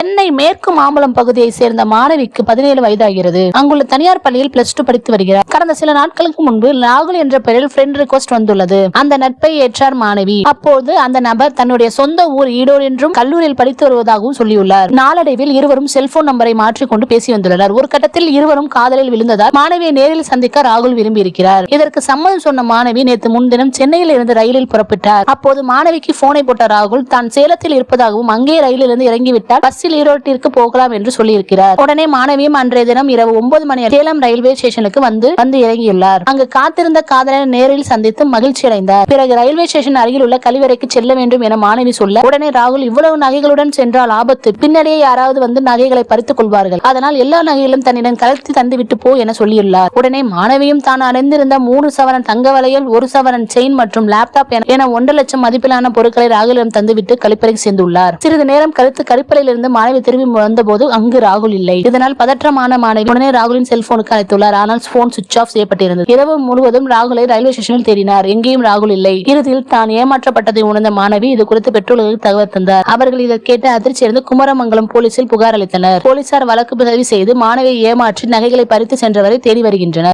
சென்னை மேற்கு மாம்பலம் பகுதியை சேர்ந்த மாணவிக்கு பதினேழு வயதாகிறது. அங்குள்ள தனியார் பள்ளியில் பிளஸ் டூ படித்து வருகிறார். கடந்த சில நாட்களுக்கு முன்பு ராகுல் என்ற பெயரில் ஃப்ரெண்ட் ரிக்வஸ்ட் வந்துள்ளது. அந்த நட்பை ஏற்றார் மாணவி. அப்போது அந்த நபர் தன்னுடைய சொந்த ஊர் ஈடோர் என்றும் கல்லூரியில் படித்து வருவதாகவும் சொல்லியுள்ளார். நாளடைவில் இருவரும் செல்போன் நம்பரை மாற்றிக்கொண்டு பேசி வந்துள்ளனர். ஒரு கட்டத்தில் இருவரும் காதலில் விழுந்ததால் மாணவியை நேரில் சந்திக்க ராகுல் விரும்பி இருக்கிறார் இதற்கு சம்மதம் சொன்ன மாணவி நேற்று முன்தினம் சென்னையில் இருந்து ரயிலில் புறப்பட்டார். அப்போது மாணவிக்கு போனை போட்ட ராகுல் தான் சேலத்தில் இருப்பதாகவும் அங்கே ரயிலிருந்து இறங்கிவிட்டால் பஸ்ஸில் ஈரோடு ஏர்போர்ட்டிற்கு போகலாம் என்று சொல்லியிருக்கிறார். உடனே மாணவியும் அன்றைய தினம் இரவு ஒன்பது மணி சேலம் ரயில்வே ஸ்டேஷனுக்கு வந்து வந்து இறங்கியுள்ளார். அங்கு காத்திருந்த காதலனை நேரில் சந்தித்து மகிழ்ச்சி அடைந்தார். பிறகு ரயில்வே ஸ்டேஷன் அருகில் உள்ள கழிவறைக்கு செல்ல வேண்டும் என மாணவி சொல்ல உடனே ராகுல் இவ்வளவு நகைகளுடன் சென்றால் ஆபத்து. பின்னரே யாராவது வந்து நகைகளை பறித்துக் கொள்வார்கள். அதனால் எல்லா நகைகளும் தன்னிடம் கலத்தி தந்துவிட்டு போ என சொல்லியுள்ளார். உடனே மாணவியும் தான் அணிந்திருந்த மூணு சவரன் தங்க வளையல் ஒரு சவரன் செயின் மற்றும் லேப்டாப் என- ஒன்றரை லட்சம் மதிப்பிலான பொருட்களை ராகுலிடம் தந்துவிட்டு கழிப்பறைக்கு சேர்ந்துள்ளார். சிறிது நேரம் கழித்து கழிப்பறையிலிருந்து மாணவி மாணவி திரும்பி வந்தபோது அங்கு ராகுல் இல்லை. இதனால் பதற்றமான மாணவி உடனே ராகுலின் செல்போனுக்கு அழைத்துள்ளார். ஆனால் போன் சுவிட்ச் ஆஃப் செய்யப்பட்டிருந்தது. இரவு முழுவதும் ராகுலை ரயில்வே ஸ்டேஷனில் தேடினார். எங்கேயும் ராகுல் இல்லை. இறுதியில் தான் ஏமாற்றப்பட்டதை உணர்ந்த மாணவி இது குறித்து பெற்றோர்களுக்கு தகவல் தந்தார். அவர்கள் இதை கேட்டு அதிர்ச்சியடைந்து குமரமங்கலம் போலீசில் புகார் அளித்தனர். போலீசார் வழக்கு பதிவு செய்து மாணவியை ஏமாற்றி நகைகளை பறித்து சென்றவரை தேடி வருகின்றனர்.